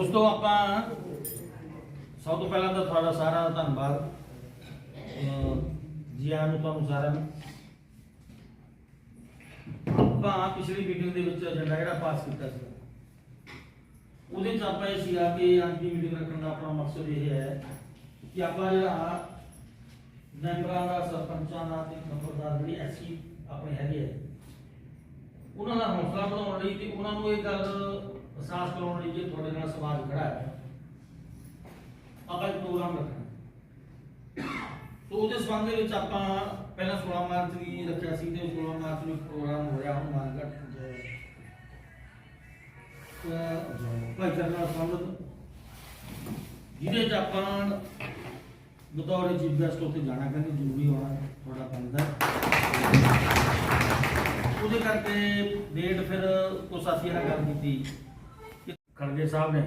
ਦੋਸਤੋ ਆਪਾਂ ਸਭ ਤੋਂ ਪਹਿਲਾਂ ਤਾਂ ਤੁਹਾਡਾ ਸਾਰਾ ਧੰਨਵਾਦ। ਜੀ ਆਇਆਂ ਨੂੰ ਤੁਹਾਨੂੰ ਸਾਰਿਆਂ ਨੂੰ। ਆਪਾਂ ਪਿਛਲੀ ਮੀਟਿੰਗ ਦੇ ਵਿੱਚ ਏਜੰਡਾ ਜਿਹੜਾ ਪਾਸ ਕੀਤਾ ਸੀ, ਉਹਦੇ ਚ ਆਪਾਂ ਇਹ ਸੀਗਾ ਕਿ ਅੱਜ ਦੀ ਮੀਟਿੰਗ ਰੱਖਣ ਦਾ ਆਪਣਾ ਮਕਸਦ ਇਹ ਹੈ ਕਿ ਆਪਾਂ ਜਿਹੜਾ ਮੈਂਬਰਾਂ ਦਾ, ਸਰਪੰਚਾਂ ਦਾ ਤੇ ਨੰਬਰਦਾਰ ਜਿਹੜੀ ਐਸੀ ਆਪਣੇ ਹੈਗੇ ਆ, ਉਹਨਾਂ ਦਾ ਹੌਸਲਾ ਵਧਾਉਣ ਲਈ ਤੇ ਉਹਨਾਂ ਨੂੰ ਇਹ ਗੱਲ ਅਹਿਸਾਸ ਕਰਾਉਣ ਲਈ ਜੇ ਤੁਹਾਡੇ ਨਾਲ ਸਮਾਜ ਖੜਾ ਹੈ, ਆਪਾਂ ਇੱਕ ਪ੍ਰੋਗਰਾਮ ਰੱਖਣਾ। ਸੋ ਉਹਦੇ ਸੰਬੰਧ ਦੇ ਵਿੱਚ ਆਪਾਂ ਪਹਿਲਾਂ 16 ਮਾਰਚ ਦੀ ਰੱਖਿਆ ਸੀ ਤੇ 16 ਮਾਰਚ ਨੂੰ ਇੱਕ ਪ੍ਰੋਗਰਾਮ ਹੋਇਆ ਹੁਣ ਮਾਨਗੜ ਭਾਈ ਕਰਨਾ ਸੰਬੰਧ ਜਿਹਦੇ ਚ ਆਪਾਂ ਬਤੌਰ ਚੀਫ ਗੈਸਟ ਉੱਥੇ ਜਾਣਾ ਕਹਿੰਦੇ ਜ਼ਰੂਰੀ ਹੋਣਾ ਥੋੜਾ ਪੈਂਦਾ ਉਹਦੇ ਕਰਕੇ ਡੇਟ ਫਿਰ ਉਹ ਸਾਥੀਆਂ ਨਾਲ ਗੱਲ ਕੀਤੀ। ਖੜਗੇ ਸਾਹਿਬ ਨੇ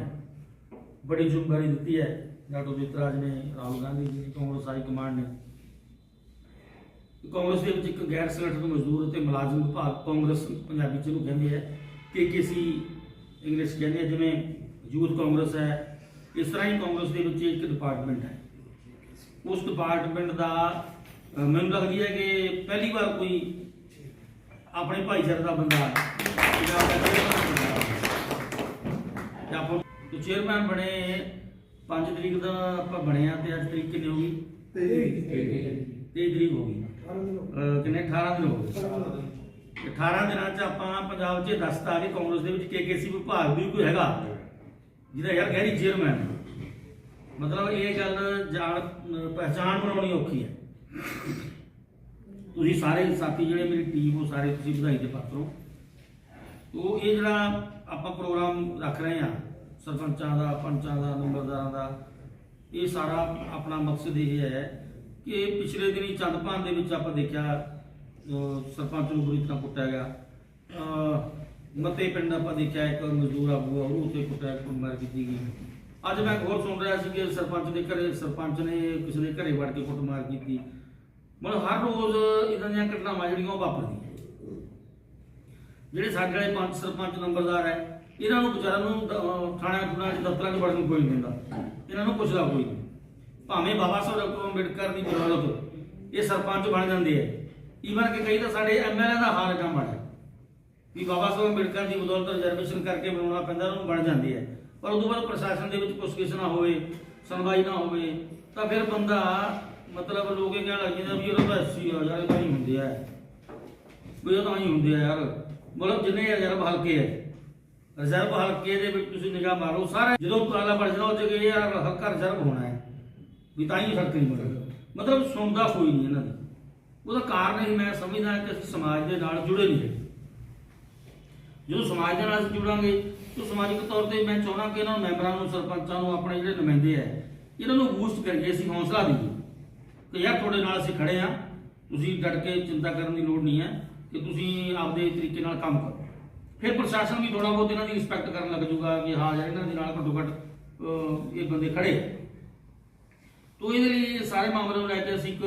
ਬੜੀ ਜ਼ਿੰਮੇਵਾਰੀ ਦਿੱਤੀ ਹੈ। ਡਾਕਟਰ ਜਿਤਰਾਜ ਨੇ, ਰਾਹੁਲ ਗਾਂਧੀ ਜੀ ਕਾਂਗਰਸ ਹਾਈ ਕਮਾਂਡ ਨੇ। ਕਾਂਗਰਸ ਦੇ ਵਿੱਚ ਇੱਕ ਗੈਰ ਸੰਗਠਿਤ ਮਜ਼ਦੂਰ ਅਤੇ ਮੁਲਾਜ਼ਮ ਵਿਭਾਗ ਕਾਂਗਰਸ ਪੰਜਾਬੀ ਚ ਨੂੰ ਕਹਿੰਦੇ ਹੈ ਕੇਕੇਸੀ ਇੰਗਲਿਸ਼ ਕਹਿੰਦੇ ਆ, ਜਿਵੇਂ ਯੂਥ ਕਾਂਗਰਸ ਹੈ। ਇਸ ਤਰ੍ਹਾਂ ਹੀ ਕਾਂਗਰਸ ਦੇ ਵਿੱਚ ਇੱਕ ਡਿਪਾਰਟਮੈਂਟ ਹੈ। ਉਸ ਡਿਪਾਰਟਮੈਂਟ ਦਾ ਮੈਨੂੰ ਲੱਗਦੀ ਹੈ ਕਿ ਪਹਿਲੀ ਵਾਰ ਕੋਈ ਆਪਣੇ ਭਾਈਚਾਰੇ ਦਾ ਬੰਦਾ ਪੰਜਾਬ ਦਾ। ਤੇ ਆਪਾਂ ਚੇਅਰਮੈਨ ਬਣੇ 5 ਤਰੀਕ ਦਾ ਆਪਾਂ ਬਣੇ ਆ ਤੇ ਅੱਜ ਤਰੀਕ ਕਿੰਨੀ ਹੋ ਗਈ? 23 ਤਰੀਕ। ਹੋ ਗਈ। ਅਹ, ਕਿੰਨੇ? 18 ਦਿਨ ਹੋ ਗਏ। 18 ਦਿਨਾਂ। ਚ ਆਪਾਂ ਪੰਜਾਬ 'ਚ ਇਹ ਦੱਸਤਾ ਕਿ ਕਾਂਗਰਸ ਦੇ ਵਿੱਚ ਕੇਕੇਸੀ ਵਿਭਾਗ ਵੀ ਕੋਈ ਹੈਗਾ? ਜਿਹਦਾ ਯਾਰ ਗਹਿਰੀ ਚੇਅਰਮੈਨ ਮਤਲਬ ਇਹ ਗੱਲ ਜਾਣ ਪਹਿਚਾਣ ਬਣਾਉਣੀ ਔਖੀ ਹੈ। ਤੁਸੀਂ ਸਾਰੇ ਸਾਥੀ ਜਿਹੜੇ ਮੇਰੀ ਟੀਮ ਉਹ ਸਾਰੇ ਤੁਸੀਂ ਵਧਾਈ ਦੇ ਪਾਤਰ ਹੋ। ਤੋ ਇਹ ਜਿਹੜਾ ਆਪਾਂ ਪ੍ਰੋਗਰਾਮ ਰੱਖ ਰਹੇ ਹਾਂ ਸਰਪੰਚਾਂ ਦਾ ਪੰਚਾਂ ਦਾ ਨੰਬਰਦਾਰਾਂ ਦਾ ਇਹ ਸਾਰਾ ਆਪਣਾ ਮਕਸਦ ਇਹ ਹੈ ਕਿ ਪਿਛਲੇ ਦਿਨੀ ਚੰਦਪਾਨ ਦੇ ਵਿੱਚ ਆਪਾਂ ਦੇਖਿਆ ਸਰਪੰਚ ਨੂੰ ਬੁਰੀ ਤਰ੍ਹਾਂ ਕੁੱਟਿਆ ਗਿਆ। ਮਤੇ ਪਿੰਡ ਆਪਾਂ ਦੇਖਿਆ ਇੱਕ ਮਜ਼ਦੂਰ ਆਗੂ ਆ, ਉਹਨੂੰ ਉੱਥੇ ਕੁੱਟਿਆ ਕੁੱਟਮਾਰ ਕੀਤੀ ਗਈ। ਅੱਜ ਮੈਂ ਹੋਰ ਸੁਣ ਰਿਹਾ ਸੀ ਕਿ ਸਰਪੰਚ ਦੇ ਘਰੇ ਸਰਪੰਚ ਨੇ ਕਿਸੇ ਦੇ ਘਰੇ ਵੜ ਕੇ ਕੁੱਟਮਾਰ ਕੀਤੀ। ਮਤਲਬ ਹਰ ਰੋਜ਼ ਇਦਾਂ ਦੀਆਂ ਘਟਨਾਵਾਂ ਜਿਹੜੀਆਂ ਉਹ ਵਾਪਰਦੀਆਂ। ਜਿਹੜੇ ਸਾਡੇ ਵਾਲੇ ਪੰਚ ਸਰਪੰਚ ਨੰਬਰਦਾਰ ਹੈ ਇਹਨਾਂ ਨੂੰ ਵਿਚਾਰਿਆਂ ਨੂੰ ਦ- ਥਾਣਿਆਂ ਥੁਣਿਆਂ ਚ ਦਫ਼ਤਰਾਂ 'ਚ ਵੜਨ ਨੂੰ ਕੋਈ ਨਹੀਂ ਦਿੰਦਾ। ਇਹਨਾਂ ਨੂੰ ਪੁੱਛਦਾ ਕੋਈ ਨਹੀਂ। ਭਾਵੇਂ ਬਾਬਾ ਸਾਹਿਬ ਡਾਕਟਰ ਅੰਬੇਡਕਰ ਦੀ ਬਦੌਲਤ ਇਹ ਸਰਪੰਚ ਬਣ ਜਾਂਦੇ ਆ। ਈਵਨ ਕਿ ਕਈ ਤਾਂ ਸਾਡੇ ਐਮਐਲਏ ਦਾ ਹਾਲ ਕੰਮ ਬਣਾ ਵੀ ਬਾਬਾ ਸਾਹਿਬ ਅੰਬੇਡਕਰ ਦੀ ਬਦੌਲਤ ਰਿਜ਼ਰਵੇਸ਼ਨ ਕਰਕੇ ਬਣਾਉਣਾ ਪੈਂਦਾ, ਉਹਨੂੰ ਬਣ ਜਾਂਦੀ ਹੈ ਪਰ ਉਦੋਂ ਬਾਅਦ ਪ੍ਰਸ਼ਾਸਨ ਦੇ ਵਿੱਚ ਪੁੱਛਗਿੱਛ ਨਾ ਹੋਵੇ, ਸੁਣਵਾਈ ਨਾ ਹੋਵੇ, ਤਾਂ ਫਿਰ ਬੰਦਾ ਮਤਲਬ ਲੋਕ ਇਹ ਕਹਿਣ ਲੱਗ ਜਾਂਦੇ ਵੀ ਉਹਦਾ ਤਾਂ ਯਾਰ ਇਹ ਤਾਂ ਹੀ ਹੁੰਦੇ ਆ। ਵੀ ਉਹ ਤਾਂ ਹੀ ਹੁੰਦੇ ਆ ਯਾਰ। ਮਤਲਬ ਜਿੰਨੇ ਰਿਜ਼ਰਵ ਹਲਕੇ ਆ। ਰਿਜ਼ਰਵ ਹਲਕੇ ਦੇ ਵਿੱਚ ਤੁਸੀਂ ਨਿਗਾਹ ਮਾਰੋ, ਸਾਰੇ ਜਦੋਂ ਉਪਰਾਲਾ ਬਣ ਜਾਣਾ, ਉਹ ਚ ਯਾਰ ਹਲਕਾ ਰਿਜ਼ਰਵ ਹੋਣਾ ਹੈ। ਵੀ ਤਾਂ ਹੀ ਸੜਕ ਨਹੀਂ ਬਣੇਗੀ ਮਤਲਬ ਸੁਣਦਾ ਕੋਈ ਨਹੀਂ ਇਹਨਾਂ ਦਾ। ਉਹਦਾ ਕਾਰਨ ਹੀ ਮੈਂ ਸਮਝਦਾ ਕਿ ਅਸੀਂ ਸਮਾਜ ਦੇ ਨਾਲ ਜੁੜੇ ਨਹੀਂ ਹੈਗੇ। ਜਦੋਂ ਸਮਾਜ ਦੇ ਨਾਲ ਅਸੀਂ ਜੁੜਾਂਗੇ, ਤਾਂ ਸਮਾਜਿਕ ਤੌਰ ਤੇ ਮੈਂ ਚਾਹਣਾ ਕਿ ਇਹਨਾਂ ਮੈਂਬਰਾਂ ਨੂੰ, ਸਰਪੰਚਾਂ ਨੂੰ ਆਪਣੇ ਜਿਹੜੇ ਨੁਮਾਇੰਦੇ ਆ ਇਹਨਾਂ ਨੂੰ ਬੂਸਟ ਕਰੀਏ, ਅਸੀਂ ਹੌਸਲਾ ਦਈਏ ਕਿ ਯਾਰ ਤੁਹਾਡੇ ਨਾਲ ਅਸੀਂ ਖੜੇ ਆ ਤੁਸੀਂ ਡਟ ਕੇ ਚਿੰਤਾ ਕਰਨ ਦੀ ਲੋੜ ਨਹੀਂ ਹੈ ਕਿ ਤੁਸੀਂ ਆਪਦੇ ਤਰੀਕੇ ਨਾਲ ਕੰਮ ਕਰੋ। ਫਿਰ ਪ੍ਰਸ਼ਾਸਨ ਵੀ ਥੋੜਾ ਬਹੁਤ ਇਹਨਾਂ ਦੀ ਰਿਸਪੈਕਟ ਕਰਨ ਲੱਗ ਜਾਊਗਾ ਕਿ ਹਾਂ ਯਾਰ ਇਹਨਾਂ ਦੇ ਨਾਲ ਘੱਟੋ ਘੱਟ ਇਹ ਬੰਦੇ ਖੜੇ। ਆ। ਇਹਦੇ ਲਈ ਸਾਰੇ ਮਾਮਲੇ ਨੂੰ ਲੈ ਕੇ ਅਸੀਂ ਇੱਕ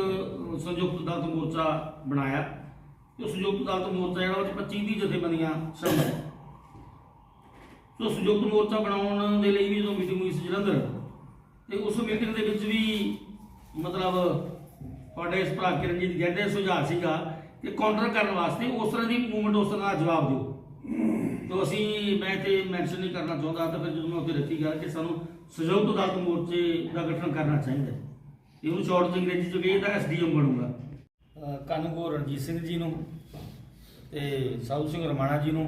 ਸੰਯੁਕਤ ਦਲਤ ਮੋਰਚਾ ਬਣਾਇਆ। ਤੇ ਸੰਯੁਕਤ ਦਲਤ ਮੋਰਚਾ ਜਿਹੜਾ ਉਹ 'ਚ 25 ਦੀ ਜਥੇਬੰਦੀਆਂ ਸ਼ਾਮਲ ਹੈ ਸੋ ਸੰਯੁਕਤ ਮੋਰਚਾ ਬਣਾਉਣ ਦੇ ਲਈ ਵੀ ਜਦੋਂ ਮੀਟਿੰਗ ਹੋਈ ਸੀ ਜਲੰਧਰ, ਤੇ ਉਸ ਮੀਟਿੰਗ ਦੇ ਵਿੱਚ ਵੀ ਮਤਲਬ ਤੁਹਾਡੇ ਇਸ ਭਰਾ ਕਿਰਨਜੀਤ ਗੈਂਡੇ ਸੁਝਾਅ ਸੀਗਾ ਕਿ ਕਾਊਂਟਰ ਕਰਨ ਵਾਸਤੇ ਉਸ ਤਰ੍ਹਾਂ ਦੀ ਮੂਵਮੈਂਟ ਉਸ ਤਰ੍ਹਾਂ ਦਾ ਜਵਾਬ ਦਿਓ। ਤੋ ਅਸੀਂ ਮੈਂ ਤੇ ਮੈਂਸ਼ਨ ਨਹੀਂ ਕਰਨਾ ਚਾਹੁੰਦਾ ਤਾਂ ਫਿਰ ਜਦੋਂ ਮੈਂ ਉੱਥੇ ਰੱਖੀ ਗੱਲ ਕਿ ਸਾਨੂੰ ਸੰਯੁਕਤ ਦਲਤ ਮੋਰਚੇ ਦਾ ਗਠਨ ਕਰਨਾ ਚਾਹੀਦਾ ਹੈ। ਇਹ ਉਹਨੂੰ ਸ਼ਾਰਟ ਚ ਅੰਗਰੇਜ਼ੀ ਚ ਕਹੀਏ ਤਾਂ ਐਸਡੀਐਮ ਬਣੂਗਾ। ਕਾਨੂੰਗੋ ਰਣਜੀਤ ਸਿੰਘ ਜੀ ਨੂੰ ਤੇ ਸਾਧੂ ਸਿੰਘ ਰਮਾਣਾ ਜੀ ਨੂੰ।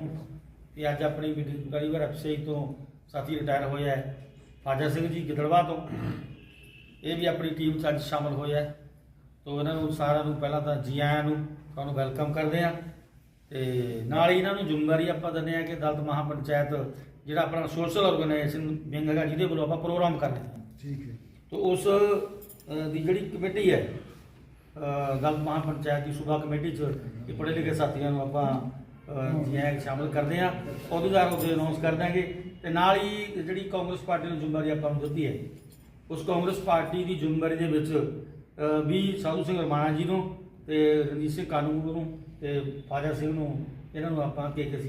ਤੇ ਅੱਜ ਆਪਣੀ ਮੀਟਿੰਗ ਪਹਿਲੀ ਵਾਰ ਐਫਸੀਆਈ ਤੋਂ ਸਾਥੀ ਰਿਟਾਇਰ ਹੋਇਆ ਹੈ ਫਾਜਾ ਸਿੰਘ ਜੀ ਗਿੱਦੜਵਾ ਤੋਂ। ਇਹ ਵੀ ਆਪਣੀ ਟੀਮ 'ਚ ਅੱਜ ਸ਼ਾਮਲ ਹੋਇਆ ਹੈ। ਤੋ ਇਹਨਾਂ ਨੂੰ ਸਾਰਿਆਂ ਨੂੰ ਪਹਿਲਾਂ ਤਾਂ ਜੀ ਆਇਆਂ ਨੂੰ ਤੁਹਾਨੂੰ ਵੈਲਕਮ ਕਰਦੇ ਆ ਤੇ ਨਾਲ ਹੀ ਇਹਨਾਂ ਨੂੰ ਜ਼ਿੰਮੇਵਾਰੀ ਆਪਾਂ ਦਿੰਦੇ ਆ ਕਿ ਦਲਤ ਮਹਾਪੰਚਾਇਤ ਜਿਹੜਾ ਆਪਣਾ ਸੋਸ਼ਲ ਆਰਗੇਨਾਈਜੇਸ਼ਨ ਵਿੰਗ ਹੈਗਾ ਜਿਹਦੇ ਵੱਲੋਂ ਆਪਾਂ ਪ੍ਰੋਗਰਾਮ ਕਰ ਰਹੇ ਹਾਂ। ਠੀਕ ਹੈ। ਤੋ ਉਸ ਦੀ ਜਿਹੜੀ ਕਮੇਟੀ ਹੈ ਦਲਤ ਮਹਾਪੰਚਾਇਤ ਦੀ ਸੂਬਾ ਕਮੇਟੀ 'ਚ ਇਹ ਪੜ੍ਹੇ ਲਿਖੇ ਸਾਥੀਆਂ ਨੂੰ ਆਪਾਂ ਅ, ਜੀ ਆਇਆਂ ਸ਼ਾਮਲ ਕਰਦੇ ਆ ਅਹੁਦੇਦਾਰ ਉਹਦੇ ਅਨਾਉਂਸ ਕਰ ਦਾਂਗੇ ਤੇ ਨਾਲ ਹੀ ਜਿਹੜੀ ਕਾਂਗਰਸ ਪਾਰਟੀ ਨੂੰ ਜ਼ਿੰਮੇਵਾਰੀ ਆਪਾਂ ਨੂੰ ਦਿੱਤੀ ਹੈ ਉਸ ਕਾਂਗਰਸ ਪਾਰਟੀ ਦੀ ਜ਼ਿੰਮੇਵਾਰੀ ਦੇ ਵਿੱਚ ਵੀ ਸਾਧੂ ਸਿੰਘ ਰਮਾਣਾ ਜੀ ਨੂੰ ਤੇ ਰਣਜੀਤ ਸਿੰਘ ਕਾਨੂੰਗੋ ਨੂੰ ਤੇ ਫਾਜ਼ਾ ਸਿੰਘ ਨੂੰ ਇਹਨਾਂ ਨੂੰ ਆਪਾਂ ਕੇਕਸੀ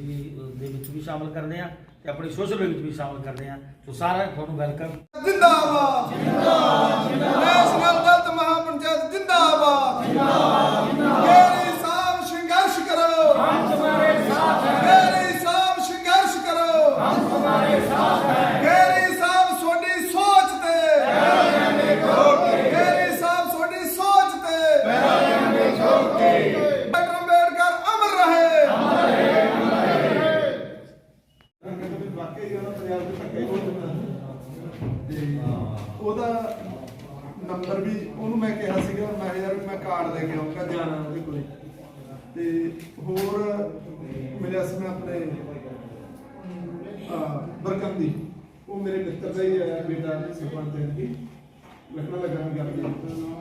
ਦੇ ਵਿੱਚ ਵੀ ਸ਼ਾਮਲ ਕਰਦੇ ਆ ਤੇ ਆਪਣੀ ਸੋਸ਼ਲ ਵਿੱਚ ਵੀ ਸ਼ਾਮਲ ਕਰਦੇ ਹਾਂ। ਸੋ ਸਾਰਾ ਤੁਹਾਨੂੰ ਵੈਲਕਮ। ਜਿੰਦਾਬਾਦ। ਜਿੰਦਾਬਾਦ ਨੈਸ਼ਨਲ ਦਲਤ ਮਹਾਪੰਚਾਇਤ ਜਿੰਦਾਬਾਦ। ਜਿੰਦਾਬਾਦ ਮੇਰੀ ਸਾਹਿਬ ਸੰਘਰਸ਼ ਕਰੋ ਹਮ ਤੁਹਾਡੇ ਸਾਥ ਹੈ ਮੇਰੀ ਸਾਹਿਬ ਸੰਘਰਸ਼ ਕਰੋ ਹਮ ਤੁਹਾਡੇ ਸਾਥ ਹੈ ਮੇਰੀ ਸਾਹਿਬ ਤੁਹਾਡੀ ਸੋਚ ਤੇ ਮੇਰੀ ਸਾਹਿਬ ਤੁਹਾਡੀ ਸੋਚ ਤੇ ਡਾਕਟਰ ਅੰਬੇਡਕਰ ਅਮਰ ਰਹੇ ਵਾਕਈ ਉਹਦਾ ਪੰਜਾਬ ਦੇ ਧੱਕੇ ਬਹੁਤ ਤੇ ਉਹਦਾ ਨੰਬਰ ਵੀ ਉਹਨੂੰ ਮੈਂ ਕਿਹਾ ਸੀਗਾ ਮੈਂ ਕਿਹਾ ਯਾਰ ਮੈਂ ਕਾਰਡ ਲੈ ਕੇ ਆਉਂਗਾ ਜਾਣਾ ਉਹਦੇ ਕੋਲੇ ਤੇ ਹੋਰ ਮਿਲਿਆ ਸੀ ਮੈਂ ਆਪਣੇ ਆ ਬਰਕੰਦੀ ਉਹ ਮੇਰੇ ਮਿੱਤਰ ਦਾ ਹੀ ਹੈ, ਬੇਟਾ ਸਰਪੰਚ ਹੈ ਜੀ ਲਖਣਾ ਲਗਾ ਵੀ ਕਰਦੇ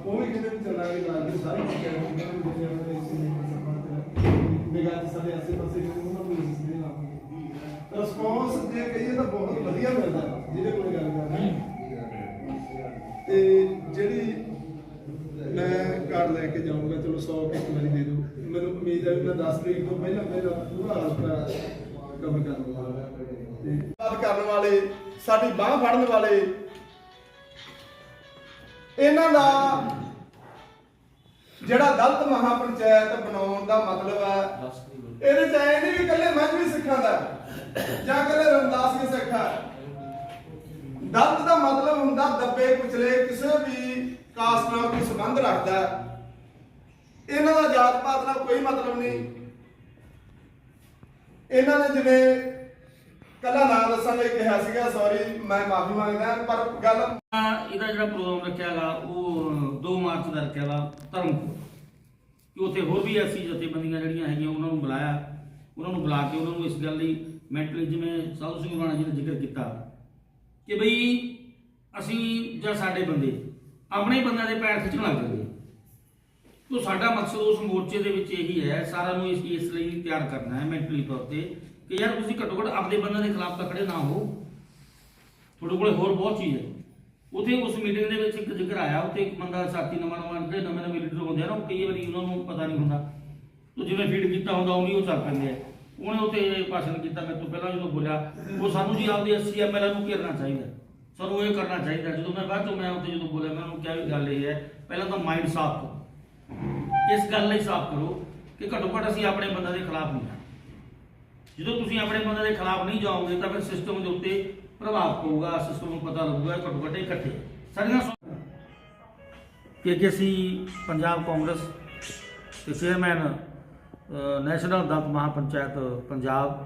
ਉਹ ਵੀ ਕਹਿੰਦੇ ਵੀ ਚੱਲਾਂਗੇ ਨਾਲ ਦੀ ਸਾਰੀ ਚੀਜ਼ਾਂ ਨੂੰ। ਉਹਨਾਂ ਜਿਹੜੇ ਉਹਨਾਂ ਦੇ ਸੀ ਸਰਪੰਚ ਨਿਗਾਹ ਚ ਸਾਡੇ ਆਸੇ ਪਾਸੇ ਜਿਹੜੇ ਉਹਨਾਂ ਨੂੰ ਇਸ ਦੇ ਨਾਲ ਰਿਸਪੌਂਸ ਜੇ ਕਹੀਏ ਤਾਂ ਬਹੁਤ ਵਧੀਆ ਮਿਲਦਾ, ਜਿਹਦੇ ਕੋਲ ਗੱਲ ਕਰਨੀ। ਤੇ ਜਿਹੜੀ ਮੈਂ ਕਾਰਡ ਲੈ ਕੇ ਜਾਊਂਗਾ, ਚਲੋ 100 ਇੱਕ ਵਾਰੀ ਦੇ ਦਿਓ। ਮੈਨੂੰ ਉਮੀਦ ਹੈ ਵੀ ਮੈਂ 10 ਤਰੀਕ ਤੋਂ ਪਹਿਲਾਂ ਪਹਿਲਾਂ ਪੂਰਾ ਹਲਕਾ ਕੰਮ ਕਰੂੰਗਾ। ਤੇ ਕਰਨ ਵਾਲੇ, ਸਾਡੀ ਬਾਹ ਫੜਨ ਵਾਲੇ। ਇਹਨਾਂ ਦਾ ਜਿਹੜਾ ਦਲਤ ਮਹਾਪੰਚਾਇਤ ਬਣਾਉਣ ਦਾ ਮਤਲਬ ਹੈ, ਇਹਦੇ ਚ ਐ ਨਹੀਂ ਵੀ ਇਕੱਲੇ ਮਜਬੀ ਸਿੱਖਾਂ ਦਾ, ਜਾਂ ਇਕੱਲੇ ਰਮਦਾਸ ਦੇ ਸਿੱਖਾ। ਦਲਤ ਦਾ ਮਤਲਬ ਹੁੰਦਾ ਦੱਬੇ ਕੁਚਲੇ ਕਿਸੇ ਵੀ ਕਾਸਟ ਨਾਲ ਕੋਈ ਸੰਬੰਧ ਰੱਖਦਾ ਇਹਨਾਂ ਦਾ ਜਾਤ ਪਾਤ ਨਾਲ ਕੋਈ ਮਤਲਬ ਨਹੀਂ। ਇਹਨਾਂ ਨੇ ਜਿਵੇਂ ਕੱਲਾ ਨਾਮ ਦੱਸਣ ਲਈ ਕਿਹਾ ਸੀਗਾ ਸੌਰੀ ਮੈਂ ਮਾਫੀ ਮੰਗਦਾ, ਪਰ ਗੱਲ ਇਹਦਾ ਜਿਹੜਾ ਪ੍ਰੋਗਰਾਮ ਰੱਖਿਆ ਗਾ, ਉਹ 2 ਮਾਰਚ ਦਾ ਰੱਖਿਆ ਗਾ ਧਰਮਪੁਰ ਕਿ ਉੱਥੇ ਹੋਰ ਵੀ ਐਸੀ ਜਥੇਬੰਦੀਆਂ ਜਿਹੜੀਆਂ ਹੈਗੀਆਂ, ਉਹਨਾਂ ਨੂੰ ਬੁਲਾਇਆ। ਉਹਨਾਂ ਨੂੰ ਬੁਲਾ ਕੇ ਉਹਨਾਂ ਨੂੰ ਇਸ ਗੱਲ ਲਈ ਮੈਂਟਲੀ ਜਿਵੇਂ ਸਾਧੂ ਸਿੰਘ ਰਾਣਾ ਜੀ ਨੇ ਜ਼ਿਕਰ ਕੀਤਾ, ਕਿ ਬਈ ਅਸੀਂ ਜਾਂ ਸਾਡੇ ਬੰਦੇ ਆਪਣੇ ਬੰਦਿਆਂ ਦੇ ਪੈਰ ਖਿੱਚਣ ਲੱਗ ਜਾਂਦੇ। ਤੋ ਸਾਡਾ ਮਕਸਦ ਉਸ ਮੋਰਚੇ ਦੇ ਵਿੱਚ ਇਹੀ ਹੈ, ਸਾਰਿਆਂ ਨੂੰ ਇਸ ਇਸ ਲਈ ਤਿਆਰ ਕਰਨਾ ਹੈ ਮੈਂਟਲੀ ਤੌਰ ਤੇ। ਕਿ ਯਾਰ ਤੁਸੀਂ ਘੱਟੋ ਘੱਟ ਆਪਣੇ ਬੰਦਿਆਂ ਦੇ ਖਿਲਾਫ ਤਾਂ ਖੜੇ ਨਾ ਹੋ। ਤੁਹਾਡੇ ਕੋਲੇ ਹੋਰ ਬਹੁਤ ਚੀਜ਼ ਹੈ। ਉਥੇ ਉਸ ਮੀਟਿੰਗ ਦੇ ਵਿੱਚ ਇੱਕ ਜ਼ਿਕਰ ਆਇਆ, ਉਥੇ ਇੱਕ ਬੰਦਾ ਸਾਥੀ ਨਵਾਂ ਨਵਾਂ ਜਿਹੜੇ ਨਵੇਂ ਨਵੇਂ ਲੀਡਰ ਹੁੰਦੇ ਆ ਨਾ, ਉਹ ਕਈ ਵਾਰੀ ਉਹਨਾਂ ਨੂੰ ਪਤਾ ਨਹੀਂ ਹੁੰਦਾ। ਤੋ ਜਿਵੇਂ ਫੀਡ ਕੀਤਾ ਹੁੰਦਾ ਉਹ ਨਹੀਂ ਉਹ ਚੱਲ ਪੈਂਦੇ ਆ। ਉਹਨੇ ਉਥੇ ਭਾਸ਼ਣ ਕੀਤਾ, ਮੇਰੇ ਤੋਂ ਪਹਿਲਾਂ ਜਦੋਂ ਬੋਲਿਆ, ਉਹ ਸਾਨੂੰ ਜੀ ਆਪਦੇ 80 ਐਮਐਲ ਨੂੰ ਘੇਰਨਾ ਚਾਹੀਦਾ ਸਾਨੂੰ ਇਹ ਕਰਨਾ ਚਾਹੀਦਾ ਜਦੋਂ ਮੈਂ ਬਾਅਦ ਚੋਂ ਮੈਂ ਉੱਥੇ ਜਦੋਂ ਬੋਲਿਆ, ਮੈਂ ਉਹਨੂੰ ਕਿਹਾ ਵੀ ਗੱਲ ਇਹ ਹੈ, ਪਹਿਲਾਂ ਤਾਂ ਮਾਈਂਡ ਸਾਫ਼ ਕਰੋ। ਇਸ ਗੱਲ ਲਈ ਸਾਫ਼ ਕਰੋ ਕਿ ਘੱਟੋ ਘੱਟ ਅਸੀਂ ਆਪਣੇ ਬੰਦਿਆਂ ਦੇ ਖਿਲਾਫ ਨਹੀਂ ਹਾਂ। ਜਦੋਂ ਤੁਸੀਂ ਆਪਣੇ ਬੰਦੇ ਦੇ ਖਿਲਾਫ ਨਹੀਂ ਜਾਓਗੇ ਤਾਂ ਫਿਰ ਸਿਸਟਮ ਦੇ ਉੱਤੇ ਪ੍ਰਭਾਵ ਪਊਗਾ ਸਿਸਟਮ ਨੂੰ ਪਤਾ ਲੱਗੂਗਾ ਇਹ ਘੱਟੋ ਘੱਟ ਇਕੱਠੇ। ਸਾਰੀਆਂ ਕਿ ਅਸੀਂ ਪੰਜਾਬ ਕਾਂਗਰਸ ਤੇ chairman uh, national Dalit Mahapanchayat Punjab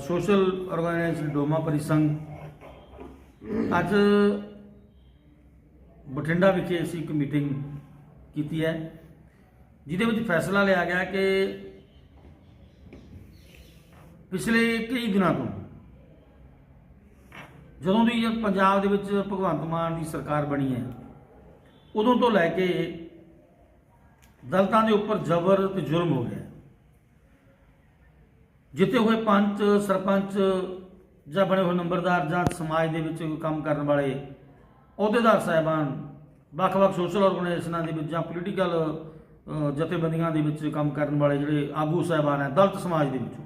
social organisation Doma Parisangh ਅੱਜ ਬਠਿੰਡਾ ਵਿਖੇ ਅਸੀਂ ਇੱਕ ਮੀਟਿੰਗ ਕੀਤੀ ਹੈ ਜਿਹਦੇ ਵਿੱਚ ਫੈਸਲਾ ਲਿਆ ਗਿਆ ਕਿ ਪਿਛਲੇ ਕਈ ਦਿਨਾਂ ਤੋਂ। ਜਦੋਂ ਦੀ ਪੰਜਾਬ ਦੇ ਵਿੱਚ ਭਗਵੰਤ ਮਾਨ ਦੀ ਸਰਕਾਰ ਬਣੀ ਹੈ, ਉਦੋਂ ਤੋਂ ਲੈ ਕੇ ਦਲਤਾਂ ਦੇ ਉੱਪਰ ਜ਼ਬਰ ਤੇ ਜ਼ੁਲਮ ਹੋ ਗਿਆ। ਜਿੱਤੇ ਹੋਏ ਪੰਚ, ਸਰਪੰਚ ਜਾਂ ਬਣੇ ਹੋਏ ਨੰਬਰਦਾਰ ਜਾਂ ਸਮਾਜ ਦੇ ਵਿੱਚ ਕੰਮ ਕਰਨ ਵਾਲੇ, ਅਹੁਦੇਦਾਰ ਸਾਹਿਬਾਨ, ਵੱਖ-ਵੱਖ ਸੋਸ਼ਲ ਆਰਗੇਨਾਈਜੇਸ਼ਨਾਂ ਦੇ ਵਿੱਚ ਜਾਂ ਪੋਲੀਟੀਕਲ ਜਥੇਬੰਦੀਆਂ ਦੇ ਵਿੱਚ ਕੰਮ ਕਰਨ ਵਾਲੇ ਜਿਹੜੇ ਆਗੂ ਸਾਹਿਬਾਨ ਹੈ, ਦਲਤ ਸਮਾਜ ਦੇ ਵਿੱਚੋਂ।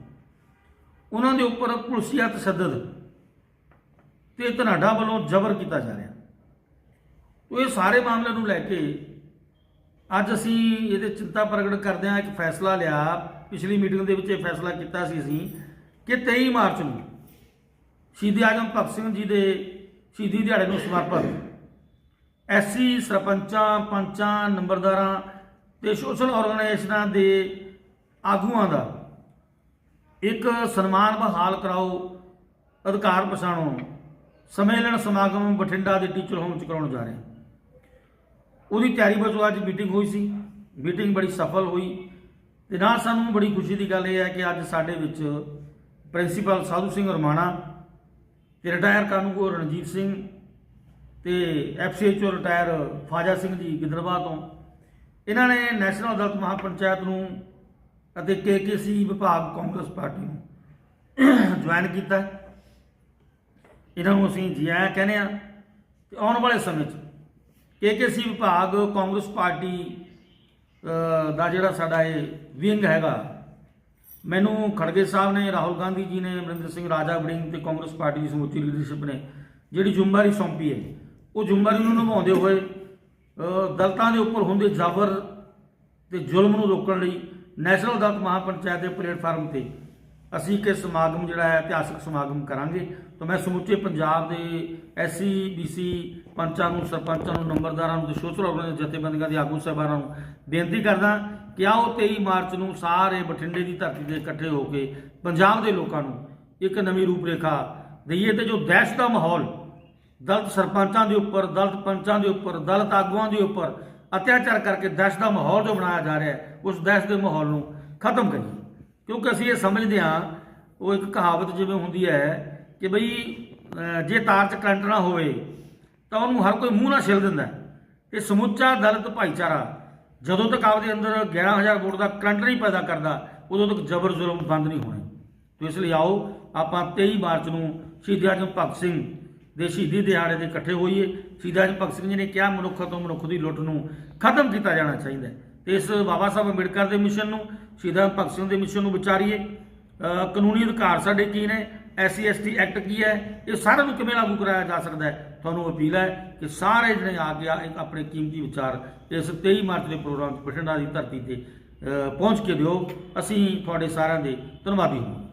ਉਹਨਾਂ ਦੇ ਉੱਪਰ ਪੁਲਸੀਆ ਤਸ਼ੱਦਦ ਤੇ ਧਨਾਡਾ ਵੱਲੋਂ ਜ਼ਬਰ ਕੀਤਾ ਜਾ ਰਿਹਾ। ਉਹ ਇਹ ਸਾਰੇ ਮਾਮਲੇ ਨੂੰ ਲੈ ਕੇ ਅੱਜ ਅਸੀਂ ਇਹਦੇ ਚਿੰਤਾ ਪ੍ਰਗਟ ਕਰਦੇ ਹਾਂ, ਇੱਕ ਫੈਸਲਾ ਲਿਆ। ਪਿਛਲੀ ਮੀਟਿੰਗ ਦੇ ਵਿੱਚ ਇਹ ਫੈਸਲਾ ਕੀਤਾ ਸੀ ਅਸੀਂ ਕਿ 23 ਮਾਰਚ ਨੂੰ ਸ਼ਹੀਦ ਆਜਮ ਭਗਤ ਸਿੰਘ ਜੀ ਦੇ ਸ਼ਹੀਦੀ ਦਿਹਾੜੇ ਨੂੰ ਸਮਰਪਿਤ ਐਸਸੀ ਸਰਪੰਚਾਂ, ਪੰਚਾਂ, ਨੰਬਰਦਾਰਾਂ ਤੇ ਸੋਸ਼ਲ ਆਰਗੇਨਾਈਜੇਸ਼ਨਾਂ ਦੇ ਆਗੂਆਂ ਦਾ ਇੱਕ ਸਨਮਾਨ ਬਹਾਲ ਕਰਾਓ, ਅਧਿਕਾਰ ਪਛਾਣੋ। ਸੰਮੇਲਨ ਸਮਾਗਮ ਬਠਿੰਡਾ ਦੇ ਟੀਚਰ ਹੋਮ ਚ ਕਰਾਉਣ ਜਾ ਰਹੇ ਉਹਦੀ ਤਿਆਰੀ ਵਜੋਂ ਅੱਜ ਮੀਟਿੰਗ ਹੋਈ ਸੀ। ਮੀਟਿੰਗ ਬੜੀ ਸਫਲ ਹੋਈ। ਤੇ ਨਾਲ ਸਾਨੂੰ ਬੜੀ ਖੁਸ਼ੀ ਦੀ ਗੱਲ ਇਹ ਹੈ ਕਿ ਅੱਜ ਸਾਡੇ ਵਿੱਚ ਪ੍ਰਿੰਸੀਪਲ ਸਾਧੂ ਸਿੰਘ ਰਮਾਣਾ, ਤੇ ਰਿਟਾਇਰ ਕਾਨੂੰਗੋ ਰਣਜੀਤ ਸਿੰਘ, ਤੇ ਐਫਸੀਐਚਓ ਰਿਟਾਇਰ ਫਾਜਾ ਸਿੰਘ ਜੀ ਗਿੱਦੜਬਾਹ ਤੋਂ। ਇਹਨਾਂ ਨੇ ਨੈਸ਼ਨਲ ਅਦਾਲਤ ਮਹਾਪੰਚਾਇਤ ਨੂੰ ਅਤੇ ਕੇਕੇਸੀ ਵਿਭਾਗ ਕਾਂਗਰਸ ਪਾਰਟੀ ਨੂੰ ਜੁਆਇਨ ਕੀਤਾ। ਇਹਨਾਂ ਨੂੰ ਅਸੀਂ ਜੀ ਕਹਿੰਦੇ ਆ ਤੇ ਆਉਣ ਵਾਲੇ ਸਮੇਂ 'ਚ ਕੇਕੇਸੀ ਵਿਭਾਗ ਕਾਂਗਰਸ ਪਾਰਟੀ ਦਾ ਜਿਹੜਾ ਸਾਡਾ ਇਹ ਵਿੰਗ ਹੈਗਾ, ਮੈਨੂੰ ਖੜਗੇ ਸਾਹਿਬ ਨੇ, ਰਾਹੁਲ ਗਾਂਧੀ ਜੀ ਨੇ, ਅਮਰਿੰਦਰ ਸਿੰਘ ਰਾਜਾ ਵੜਿੰਗ ਤੇ ਕਾਂਗਰਸ ਪਾਰਟੀ ਦੀ ਸਮੁੱਚੀ ਲੀਡਰਸ਼ਿਪ ਨੇ ਜਿਹੜੀ ਜ਼ਿੰਮੇਵਾਰੀ ਸੌਂਪੀ ਹੈ, ਉਹ ਜ਼ਿੰਮੇਵਾਰੀ ਨੂੰ ਨਿਭਾਉਂਦੇ ਹੋਏ ਦਲਤਾਂ ਦੇ ਉੱਪਰ ਹੁੰਦੇ ਜ਼ਬਰ ਤੇ ਜ਼ੁਲਮ ਨੂੰ ਰੋਕਣ ਲਈ ਨੈਸ਼ਨਲ ਦਲਿਤ ਮਹਾਪੰਚਾਇਤ ਦੇ ਪਲੇਟਫਾਰਮ ਤੇ ਅਸੀਂ ਇੱਕ ਸਮਾਗਮ ਜਿਹੜਾ ਹੈ, ਇਤਿਹਾਸਕ ਸਮਾਗਮ ਕਰਾਂਗੇ। ਤਾਂ ਮੈਂ ਸਮੁੱਚੇ ਪੰਜਾਬ ਦੇ ਐਸਸੀ ਬੀਸੀ ਪੰਚਾਂ ਨੂੰ, ਸਰਪੰਚਾਂ ਨੂੰ, ਨੰਬਰਦਾਰਾਂ ਨੂੰ ਤੇ ਸੋਸ਼ਲ ਆਰਗੇਨਾਈਜ਼ ਜਥੇਬੰਦੀਆਂ ਦੇ ਆਗੂ ਸਾਹਿਬਾਨਾਂ ਨੂੰ ਬੇਨਤੀ ਕਰਦਾ ਕਿ ਆਓ 23 ਮਾਰਚ ਨੂੰ ਸਾਰੇ ਬਠਿੰਡੇ ਦੀ ਧਰਤੀ ਤੇ ਇਕੱਠੇ ਹੋ ਕੇ ਪੰਜਾਬ ਦੇ ਲੋਕਾਂ ਨੂੰ ਇੱਕ ਨਵੀਂ ਰੂਪਰੇਖਾ ਦਈਏ ਤੇ ਜੋ ਦਹਿਸ਼ਤ ਦਾ ਮਾਹੌਲ ਦਲਤ ਸਰਪੰਚਾਂ ਦੇ ਉੱਪਰ, ਦਲਤ ਪੰਚਾਂ ਦੇ ਉੱਪਰ, ਦਲਤ ਆਗੂਆਂ ਦੇ ਉੱਪਰ ਅਤਿਆਚਾਰ ਕਰਕੇ ਦਹਿਸ਼ਤ ਦਾ ਮਾਹੌਲ ਜੋ ਬਣਾਇਆ ਜਾ ਰਿਹਾ ਹੈ, ਉਸ ਦਹਿਸ਼ਤ ਦੇ ਮਾਹੌਲ ਨੂੰ ਖਤਮ ਕਰੀਏ। ਕਿਉਂਕਿ ਅਸੀਂ ਇਹ ਸਮਝਦੇ ਹਾਂ, ਉਹ ਇੱਕ ਕਹਾਵਤ ਜਿਵੇਂ ਹੁੰਦੀ ਹੈ ਕਿ ਬਈ ਜੇ ਤਾਰ 'ਚ ਕਰੰਟ ਨਾ ਹੋਵੇ, ਤਾਂ ਉਹਨੂੰ ਹਰ ਕੋਈ ਮੂੰਹ ਨਾਲ ਛਿਲ ਦਿੰਦਾ ਹੈ। ਤੇ ਸਮੁੱਚਾ ਦਲਿਤ ਭਾਈਚਾਰਾ, ਜਦੋਂ ਤੱਕ ਆਪਦੇ ਅੰਦਰ 11000 ਵੋਟ ਦਾ ਕਰੰਟ ਨਹੀਂ ਪੈਦਾ ਕਰਦਾ, ਉਦੋਂ ਤੱਕ ਜ਼ਬਰ ਜ਼ੁਲਮ ਬੰਦ ਨਹੀਂ ਹੋਣੇ। ਤੋ ਇਸ ਲਈ ਆਓ, ਆਪਾਂ 23 ਮਾਰਚ ਨੂੰ ਸ਼ਹੀਦ ਆਜਮ ਭਗਤ ਸਿੰਘ ਦੇ ਸ਼ਹੀਦੀ ਦਿਹਾੜੇ ਦੇ ਇਕੱਠੇ ਹੋਈਏ। ਸ਼ਹੀਦਾਂ ਆਜਮ ਭਗਤ ਸਿੰਘ ਜੀ ਨੇ ਕਿਹਾ, ਮਨੁੱਖ ਤੋਂ ਮਨੁੱਖ ਦੀ ਲੁੱਟ ਨੂੰ ਖਤਮ ਕੀਤਾ ਜਾਣਾ ਚਾਹੀਦਾ ਹੈ। ਇਸ ਬਾਬਾ ਸਾਹਿਬ ਅੰਬੇਡਕਰ ਦੇ ਮਿਸ਼ਨ ਨੂੰ, ਸ਼ਹੀਦਾਂ ਭਗਤ ਸਿੰਘ ਦੇ ਮਿਸ਼ਨ ਨੂੰ ਵਿਚਾਰੀਏ ਕਾਨੂੰਨੀ ਅਧਿਕਾਰ ਸਾਡੇ ਕੀ ਨੇ? ਐਸਸੀ ਐਸਟੀ ਐਕਟ ਕੀ ਹੈ? ਇਹ ਸਾਰਿਆਂ ਨੂੰ ਕਿਵੇਂ ਲਾਗੂ ਕਰਾਇਆ ਜਾ ਸਕਦਾ ਹੈ? ਤੁਹਾਨੂੰ ਅਪੀਲ ਹੈ ਕਿ ਸਾਰੇ ਜਿਹੜੇ ਆ ਗਿਆ ਇੱਕ ਆਪਣੇ ਕੀਮਤੀ ਵਿਚਾਰ ਇਸ 23 ਮਾਰਚ ਦੇ ਪ੍ਰੋਗਰਾਮ 'ਚ ਬਠਿੰਡਾ ਦੀ ਧਰਤੀ ਤੇ ਪਹੁੰਚ ਕੇ ਦਿਓ। ਅਸੀਂ ਤੁਹਾਡੇ ਸਾਰਿਆਂ ਦੇ ਧੰਨਵਾਦੀ ਹਾਂ।